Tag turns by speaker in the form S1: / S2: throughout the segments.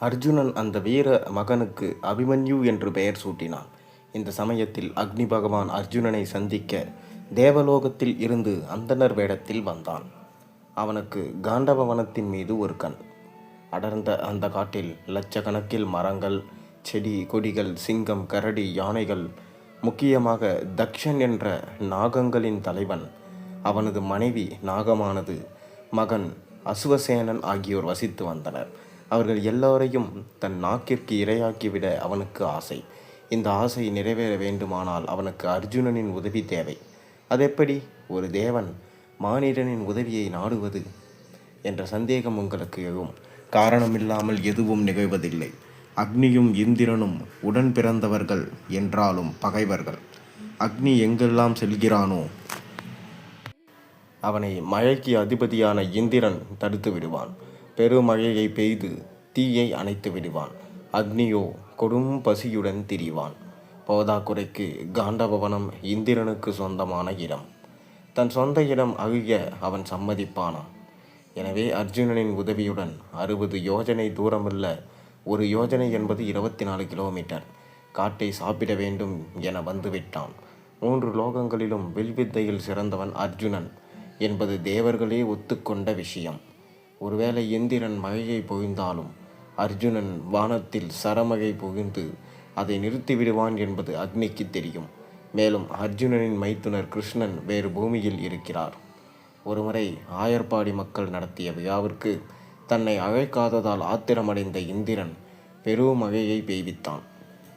S1: அர்ஜுனன் அந்த வீர மகனுக்கு அபிமன்யு என்று பெயர் சூட்டினான். இந்த சமயத்தில் அக்னி பகவான் அர்ஜுனனை சந்திக்க தேவலோகத்தில் இருந்து அந்தணர் வேடத்தில் வந்தான். அவனுக்கு காண்டவ வனத்தின் மீது ஒரு கண். அடர்ந்த அந்த காட்டில் லட்சக்கணக்கில் மரங்கள் செடி கொடிகள் சிங்கம் கரடி யானைகள் முக்கியமாக தக்ஷன் என்ற நாகங்களின் தலைவன் அவனது மனைவி நாகமானது மகன் அசுவசேனன் ஆகியோர் வசித்து வந்தனர். அவர்கள் எல்லோரையும் தன் நாக்கிற்கு இரையாக்கிவிட அவனுக்கு ஆசை. இந்த ஆசை நிறைவேற வேண்டுமானால் அவனுக்கு அர்ஜுனனின் உதவி தேவை. அதெப்படி? ஒரு தேவன் மானிடனின் உதவியை நாடுவது என்ற சந்தேகம் உங்களுக்கு எழும். காரணமில்லாமல் எதுவும் நிகழ்வதில்லை. அக்னியும் இந்திரனும் உடன் பிறந்தவர்கள் என்றாலும் பகைவர்கள். அக்னி எங்கெல்லாம் செல்கிறானோ? அவனை மழைக்கு அதிபதியான இந்திரன் தடுத்து விடுவான். பெருமழையை பெய்து தீயை அணைத்து விடுவான். அக்னியோ கொடும் பசியுடன் திரிவான். போதாக்குறைக்கு காண்டபவனம் இந்திரனுக்கு சொந்தமான இடம். தன் சொந்த இடம் அழிய அவன் சம்மதிப்பானான் எனவே அர்ஜுனனின் உதவியுடன் அறுபது யோஜனை தூரமுள்ள ஒரு யோஜனை என்பது இருபத்தி நாலு கிலோமீட்டர். காட்டை சாப்பிட வேண்டும் என வந்துவிட்டான். மூன்று லோகங்களிலும் வில்வித்தையில் சிறந்தவன் அர்ஜுனன் என்பது தேவர்களே ஒத்துக்கொண்ட விஷயம். ஒருவேளை இந்திரன் மகையை புகிந்தாலும் அர்ஜுனன் வானத்தில் சரமகை புகிந்து அதை நிறுத்திவிடுவான் என்பது அக்னிக்கு தெரியும். மேலும் அர்ஜுனனின் மைத்துனர் கிருஷ்ணன் வேறு பூமியில் இருக்கிறார். ஒருமுறை ஆயர்பாடி மக்கள் நடத்திய விழாவிற்கு தன்னை அழைக்காததால் ஆத்திரமடைந்த இந்திரன் பெருமகையை பெய்வித்தான்.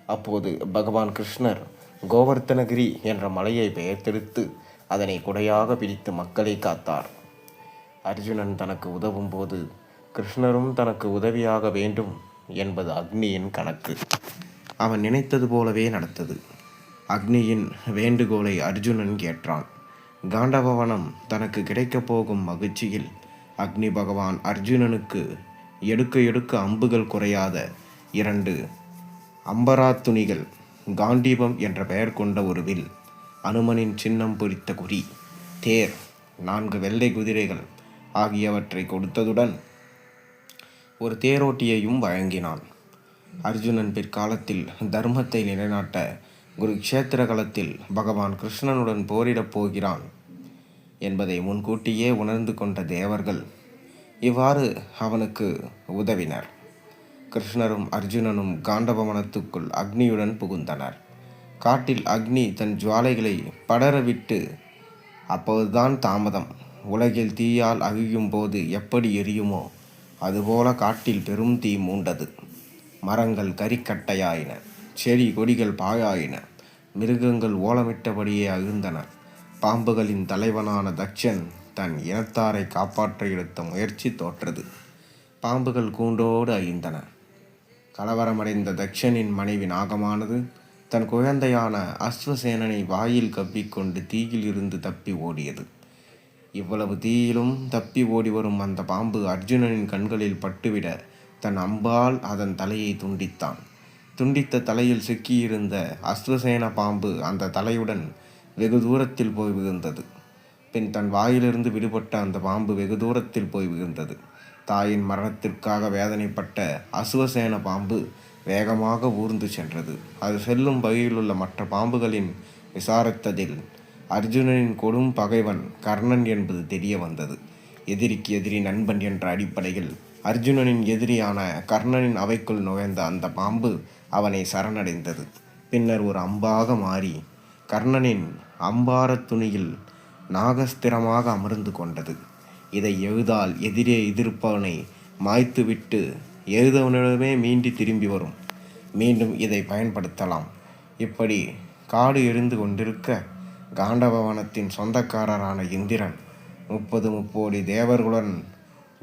S1: அப்போது பகவான் கிருஷ்ணர் கோவர்த்தனகிரி என்ற மலையை பெயர்த்தெடுத்து அதனை குடையாக பிடித்து மக்களை காத்தார். அர்ஜுனன் தனக்கு உதவும் போது கிருஷ்ணரும் தனக்கு உதவியாக வேண்டும் என்பது அக்னியின் கணக்கு. அவன் நினைத்தது போலவே நடந்தது. அக்னியின் வேண்டுகோளை அர்ஜுனன் கேட்டான் காண்டபவனம் தனக்கு கிடைக்கப் போகும் மகிழ்ச்சியில் அக்னி பகவான் அர்ஜுனனுக்கு எடுக்க எடுக்க அம்புகள் குறையாத இரண்டு அம்பரா துணிகள் காண்டீபம் என்ற பெயர் கொண்ட ஒரு வில் அனுமனின் சின்னம் பொறித்த குறி தேர் நான்கு வெள்ளை குதிரைகள் ஆகியவற்றை கொடுத்ததுடன் ஒரு தேரோட்டியையும் வழங்கினான். அர்ஜுனன் பிற்காலத்தில் தர்மத்தை நிலைநாட்ட குருக்ஷேத்திர களத்தில் பகவான் கிருஷ்ணனுடன் போரிடப் போகிறான் என்பதை முன்கூட்டியே உணர்ந்து கொண்ட தேவர்கள் இவ்வாறு அவனுக்கு உதவினர். கிருஷ்ணரும் அர்ஜுனனும் காண்டபவனத்துக்குள் அக்னியுடன் புகுந்தனர். காட்டில் அக்னி தன் ஜுவாலைகளை படரவிட்டு அப்போதுதான் தாமதம். உலகில் தீயால் அழியும் போது எப்படி எரியுமோ அதுபோல காட்டில் பெரும் தீ மூண்டது. மரங்கள் கரிக்கட்டையாயின செடி கொடிகள் பாழாயின மிருகங்கள் ஓலமிட்டபடியே அகிழ்ந்தன பாம்புகளின் தலைவனான தக்ஷன் தன் இனத்தாரை காப்பாற்ற எடுத்த முயற்சி தோற்றது. பாம்புகள் கூண்டோடு அழிந்தன. கலவரமடைந்த தக்ஷனின் மனைவி நாகமானது தன் குழந்தையான அஸ்வசேனனை வாயில் கப்பிக்கொண்டு தீயில் இருந்து தப்பி ஓடியது. இவ்வளவு தீயிலும் தப்பி ஓடி வரும் அந்த பாம்பு அர்ஜுனனின் கண்களில் பட்டுவிட தன் அம்பால் அதன் தலையை துண்டித்தான். துண்டித்த தலையில் சிக்கியிருந்த அஸ்வசேன பாம்பு அந்த தலையுடன் வெகு தூரத்தில் போய் விழுந்தது. பின் தன் வாயிலிருந்து விடுபட்ட அந்த பாம்பு வெகு தூரத்தில் போய் விழுந்தது. தாயின் மரணத்திற்காக வேதனைப்பட்ட அசுவசேன பாம்பு வேகமாக ஊர்ந்து சென்றது. அது செல்லும் வகையிலுள்ள மற்ற பாம்புகளின் விசாரித்ததில் அர்ஜுனனின் கொடும் பகைவன் கர்ணன் என்பது தெரிய வந்தது. எதிரிக்கு எதிரி நண்பன் என்ற அடிப்படையில் அர்ஜுனனின் எதிரியான கர்ணனின் அவைக்குள் நுழைந்த அந்த பாம்பு அவனை சரணடைந்தது. பின்னர் ஒரு அம்பாக மாறி கர்ணனின் அம்பார துணியில் நாகஸ்திரமாக அமர்ந்து கொண்டது. இதை எழுதால் எதிரே எதிர்ப்பவனை மாய்த்துவிட்டு எழுதவனிடமே மீண்டி திரும்பி வரும். மீண்டும் இதை பயன்படுத்தலாம். இப்படி காடு எரிந்து கொண்டிருக்க காண்டபவனத்தின் சொந்தக்காரரான இந்திரன் முப்பது முப்போடி தேவர்களுடன்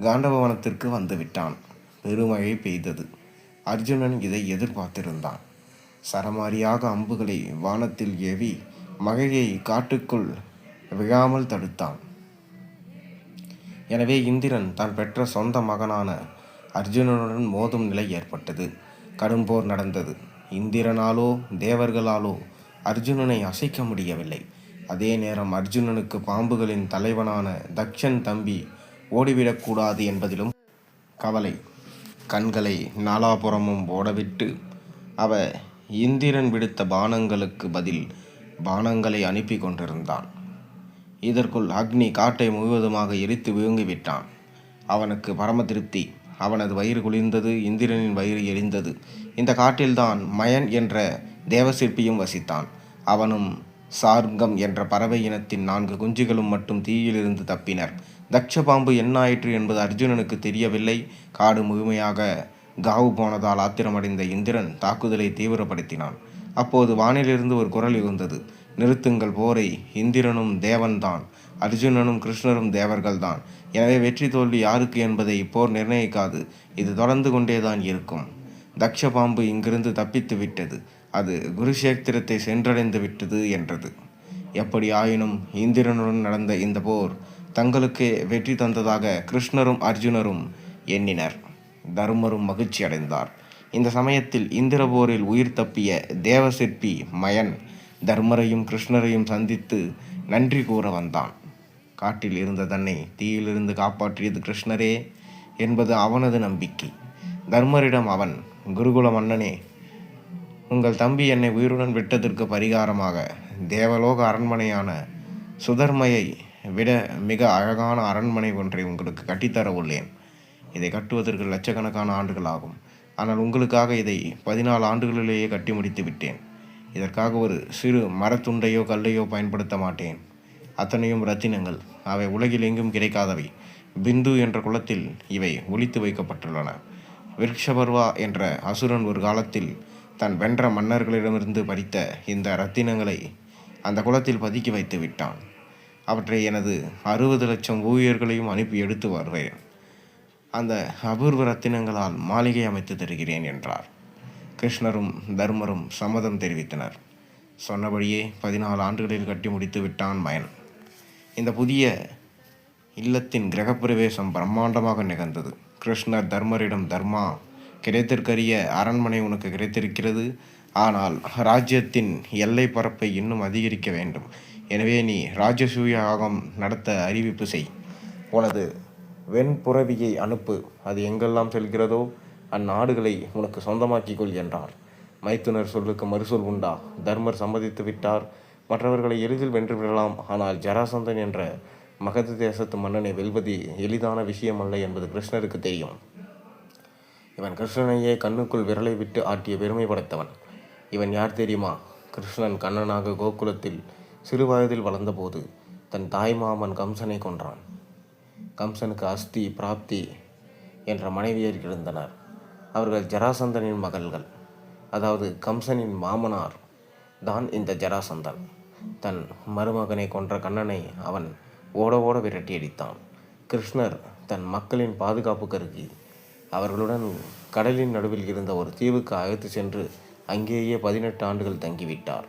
S1: காண்டபவனத்திற்கு வந்துவிட்டான். பெருமழை பெய்தது. அர்ஜுனன் இதை எதிர்பார்த்திருந்தான். சரமாரியாக அம்புகளை வானத்தில் ஏவி மகையை காட்டுக்குள் விழாமல் தடுத்தான். எனவே இந்திரன் தான் பெற்ற சொந்த மகனான அர்ஜுனனுடன் மோதும் நிலை ஏற்பட்டது. கடும் போர் நடந்தது. இந்திரனாலோ தேவர்களாலோ அர்ஜுனனை அசைக்க முடியவில்லை. அதே நேரம் அர்ஜுனனுக்கு பாம்புகளின் தலைவனான தக்ஷன் தம்பி ஓடிவிடக்கூடாது என்பதிலும் கவலை. கண்களை நாலாபுறமும் ஓடவிட்டு அவ இந்திரன் விடுத்த பானங்களுக்கு பதில் பானங்களை அனுப்பி கொண்டிருந்தான். இதற்குள் அக்னி காட்டை முழுவதுமாக எரித்து விழுங்கிவிட்டான். அவனுக்கு பரம திருப்தி. அவனது வயிறு குளிர்ந்தது இந்திரனின் வயிறு எரிந்தது. இந்த காட்டில்தான் மயன் என்ற தேவசிற்பியும் வசித்தான். அவனும் சார்கம் என்ற பறவை இனத்தின் நான்கு குஞ்சுகளும் மட்டும் தீயிலிருந்து தப்பினர். தக்ஷபாம்பு என்னாயிற்று என்பது அர்ஜுனனுக்கு தெரியவில்லை. காடு முழுமையாக காவு போனதால் ஆத்திரமடைந்த இந்திரன் தாக்குதலை தீவிரப்படுத்தினான். அப்போது வானிலிருந்து ஒரு குரல் இருந்தது நிறுத்துங்கள் போரை. இந்திரனும் தேவன்தான். அர்ஜுனனும் கிருஷ்ணரும் தேவர்கள்தான். எனவே வெற்றி தோல்வி யாருக்கு என்பதை இப்போர் நிர்ணயிக்காது. இது தொடர்ந்து கொண்டேதான் இருக்கும் தக்ஷ பாம்பு இங்கிருந்து தப்பித்து விட்டது. அது குருஷேத்திரத்தை சென்றடைந்து விட்டது என்றது. எப்படி ஆயினும் இந்திரனுடன் நடந்த இந்த போர் தங்களுக்கு வெற்றி தந்ததாக கிருஷ்ணரும் அர்ஜுனரும் எண்ணினர். தர்மரும் மகிழ்ச்சி அடைந்தார். இந்த சமயத்தில் இந்திர போரில் உயிர் தப்பிய தேவசிற்பி மயன் தர்மரையும் கிருஷ்ணரையும் சந்தித்து நன்றி கூற வந்தான். காட்டில் இருந்த தன்னை தீயிலிருந்து காப்பாற்றியது கிருஷ்ணரே என்பது அவனது நம்பிக்கை. தர்மரிடம் அவன் குருகுல மன்னனே உங்கள் தம்பி என்னை உயிருடன் விட்டதற்கு பரிகாரமாக. தேவலோக அரண்மனையான சுதர்மையை விட மிக அழகான அரண்மனை ஒன்றை உங்களுக்கு கட்டித்தர உள்ளேன். இதை கட்டுவதற்கு லட்சக்கணக்கான ஆண்டுகள் ஆகும். ஆனால் உங்களுக்காக இதை பதினாலு ஆண்டுகளிலேயே கட்டி முடித்து விட்டேன். இதற்காக ஒரு சிறு மரத்துண்டையோ கல்லையோ பயன்படுத்த மாட்டேன். அத்தனையும் ரத்தினங்கள். அவை உலகில் எங்கும் கிடைக்காதவை. பிந்து என்ற குளத்தில் இவை ஒழித்து வைக்கப்பட்டுள்ளன. விருட்சபர்வா என்ற அசுரன் ஒரு காலத்தில் தன் வென்ற மன்னர்களிடமிருந்து பறித்த இந்த ரத்தினங்களை அந்த குளத்தில் பதுக்கி வைத்து விட்டான். அவற்றை எனது அறுபது லட்சம் ஊழியர்களையும் அனுப்பி எடுத்து வருவேன். அந்த அபூர்வ ரத்தினங்களால் மாளிகை அமைத்து தருகிறேன் என்றார். கிருஷ்ணரும் தர்மரும் சம்மதம் தெரிவித்தனர். சொன்னபடியே பதினாலு ஆண்டுகளில் கட்டி முடித்து விட்டான் மயன். இந்த புதிய இல்லத்தின் கிரகப்பிரவேசம் பிரம்மாண்டமாக நிகழ்ந்தது. கிருஷ்ணர் தர்மரிடம் தர்மா கிடைத்திருக்கிய அரண்மனை உனக்கு கிடைத்திருக்கிறது. ஆனால் ராஜ்யத்தின் எல்லை பரப்பை இன்னும் அதிகரிக்க வேண்டும். எனவே நீ ராஜசூய யாகம் நடத்த அறிவிப்பு செய். உனது வெண்புறவியை அனுப்பு. அது எங்கெல்லாம் செல்கிறதோ அந்நாடுகளை உனக்கு சொந்தமாக்கிக் கொள் என்றார். மைத்துனர் சொல்லுக்கு மறுசொல் உண்டா? தர்மர் சம்மதித்து விட்டார். மற்றவர்களை எளிதில் வென்று விடலாம். ஆனால் ஜராசந்தன் என்ற மகத தேசத்து மன்னனை வெல்வது எளிதான விஷயமல்ல என்பது கிருஷ்ணருக்கு தெரியும். இவன் கிருஷ்ணனையே கண்ணுக்குள் விரலை விட்டு ஆட்டிய பெருமை படைத்தவன். இவன் யார் தெரியுமா? கிருஷ்ணன் கண்ணனாக கோகுலத்தில் சிறு வயதில் வளர்ந்தபோது தன் தாய் மாமன் கம்சனை கொன்றான். கம்சனுக்கு அஸ்தி பிராப்தி என்ற மனைவியர் இருந்தனர். அவர்கள் ஜராசந்தனின் மகள்கள். அதாவது கம்சனின் மாமனார் தான் இந்த ஜராசந்தன். தன் மருமகனை கொன்ற கண்ணனை அவன் ஓட ஓட விரட்டியடித்தான் கிருஷ்ணர் தன் மக்களின் பாதுகாப்பு கருதி அவர்களுடன் கடலின் நடுவில் இருந்த ஒரு தீவுக்கு அழைத்து சென்று அங்கேயே பதினெட்டு ஆண்டுகள் தங்கிவிட்டார்.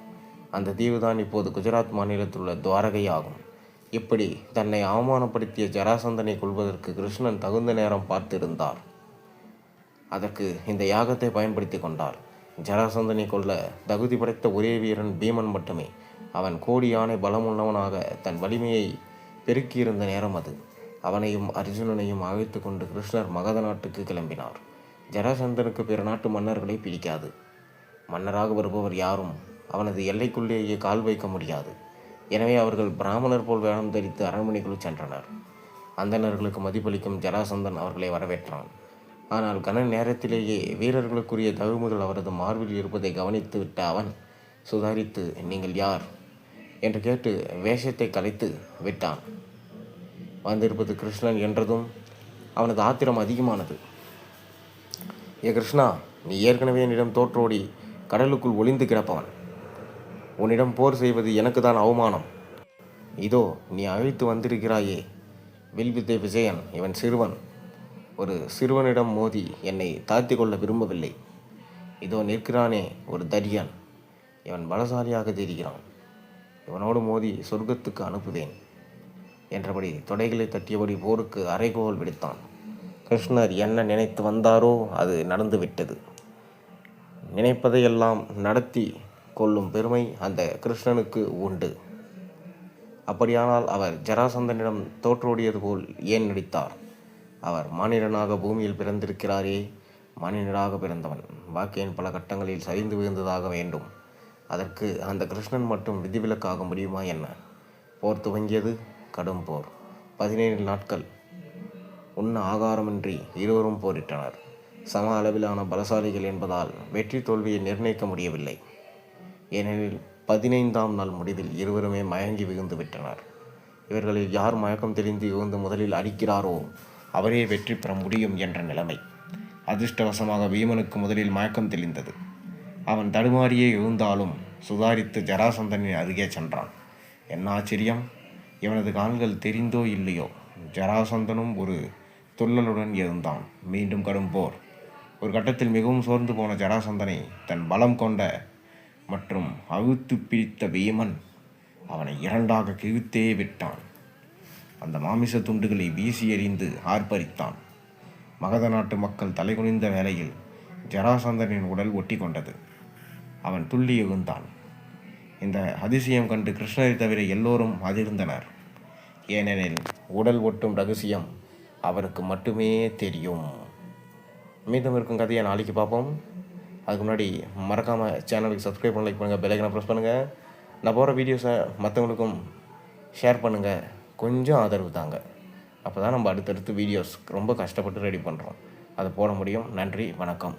S1: அந்த தீவுதான் இப்போது குஜராத் மாநிலத்தில் உள்ள துவாரகை ஆகும் இப்படி தன்னை அவமானப்படுத்திய ஜராசந்தனை கொள்வதற்கு கிருஷ்ணன் தகுந்த நேரம் பார்த்திருந்தார். அதற்கு இந்த யாகத்தை பயன்படுத்தி கொண்டார். ஜராசந்தனை கொல்ல தகுதி படைத்த ஒரே வீரன் பீமன் மட்டுமே. அவன் கோடி யானை பலமுள்ளவனாக தன் வலிமையை பெருக்கியிருந்த நேரம் அது. அவனையும் அர்ஜுனனையும் அழைத்து கொண்டு கிருஷ்ணர் மகத நாட்டுக்கு கிளம்பினார். ஜராசந்தனுக்கு பிற நாட்டு மன்னர்களை பிடிக்காது. மன்னராக வருபவர் யாரும் அவனது எல்லைக்குள்ளேயே கால் வைக்க முடியாது. எனவே அவர்கள் பிராமணர் போல் வேடம் தரித்து அரண்மனைக்குள் சென்றனர். அந்தணர்களுக்கு மதிப்பளிக்கும் ஜராசந்தன் அவர்களை வரவேற்றான். ஆனால் கன நேரத்திலேயே வீரர்களுக்குரிய தழும்புகள் அவரது மார்பில் இருப்பதை கவனித்து விட்ட அவன் சுதாரித்து நீங்கள் யார்? என்று கேட்டு வேஷத்தை கலைத்து விட்டான். வந்திருப்பது கிருஷ்ணன் என்றதும் அவனது ஆத்திரம் அதிகமானது. ஏ கிருஷ்ணா நீ ஏற்கனவே என்னிடம் தோற்றோடி கடலுக்குள் ஒளிந்து கிடப்பவன் உன்னிடம் போர் செய்வது எனக்கு தான் அவமானம். இதோ நீ அழைத்து வந்திருக்கிறாயே. வில்வித்தை விஜயன் இவன் சிறுவன். ஒரு சிறுவனிடம் மோதி என்னை தாழ்த்தி கொள்ள விரும்பவில்லை. இதோ நிற்கிறானே ஒரு தரியன் இவன் பலசாலியாக தெரிகிறான். இவனோடு மோதி சொர்க்கத்துக்கு அனுப்புவேன். என்றபடி தொடைகளை தட்டியபடி போருக்கு அரைகோல் விடுத்தான். கிருஷ்ணர் என்ன நினைத்து வந்தாரோ அது நடந்துவிட்டது. நினைப்பதையெல்லாம் நடத்தி கொள்ளும் பெருமை அந்த கிருஷ்ணனுக்கு உண்டு. அப்படியானால் அவர் ஜராசந்தனிடம் தோற்றோடியது போல் ஏன் நடித்தார்? அவர் மானிடனாக பூமியில் பிறந்திருக்கிறாரே மனிதனாக பிறந்தவன். வாக்கியின் பல கட்டங்களில் சரிந்து விழுந்ததாக வேண்டும். அதற்கு அந்த கிருஷ்ணன் மட்டும் விதிவிலக்காக முடியுமா என்ன? போர் துவங்கியது? கடும் போர். பதினேழு நாட்கள் உண்ண ஆகாரமின்றி இருவரும் போரிட்டனர். சம அளவிலான பலசாலிகள் என்பதால் வெற்றி தோல்வியை நிர்ணயிக்க முடியவில்லை. ஏனெனில் பதினைந்தாம் நாள் முடிவில் இருவருமே மயங்கி விழுந்து விட்டனர். இவர்களில் யார் மயக்கம் தெளிந்து விழுந்து முதலில் அடிக்கிறாரோ அவரே வெற்றி பெற முடியும் என்ற நிலைமை. அதிர்ஷ்டவசமாக பீமனுக்கு முதலில் மயக்கம் தெளிந்தது. அவன் தடுமாறியே எழுந்தாலும் சுதாரித்து ஜராசந்தனின் அருகே சென்றான். என்ன ஆச்சரியம்? இவனது கால்கள் தெரிந்தோ இல்லையோ? ஜராசந்தனும் ஒரு துள்ளலுடன் இருந்தான் மீண்டும் கடும் போர். ஒரு கட்டத்தில் மிகவும் சோர்ந்து போன ஜராசந்தனை தன் பலம் கொண்ட மற்றும் அழுத்து பிரித்த வீமன் அவனை இரண்டாக கிழித்தே விட்டான். அந்த மாமிச துண்டுகளை வீசி எறிந்து ஆர்ப்பரித்தான். மகத நாட்டு மக்கள் தலைகுனிந்த வேளையில் ஜராசந்தனின் உடல் ஒட்டி கொண்டது அவன் துள்ளி எழுந்தான். இந்த அதிசயம் கண்டு கிருஷ்ணரை தவிர எல்லோரும் அதிர்ந்தனர். ஏனெனில் உடல் ஒட்டும் ரகசியம் அவருக்கு மட்டுமே தெரியும். மீதம் இருக்கும் கதையை நாளைக்கு பார்ப்போம். அதுக்கு முன்னாடி மறக்காமல் சேனலுக்கு சப்ஸ்கிரைப் பண்ண லைக் பண்ணுங்கள் பெல்லைக்கனை ப்ரெஸ் பண்ணுங்கள் நான் போகிற வீடியோஸை மற்றவங்களுக்கும் ஷேர் பண்ணுங்கள் கொஞ்சம் ஆதரவு தாங்க. அப்போ தான் நம்ம அடுத்தடுத்து வீடியோஸ் ரொம்ப கஷ்டப்பட்டு ரெடி பண்ணுறோம் அதை போட முடியும். நன்றி வணக்கம்.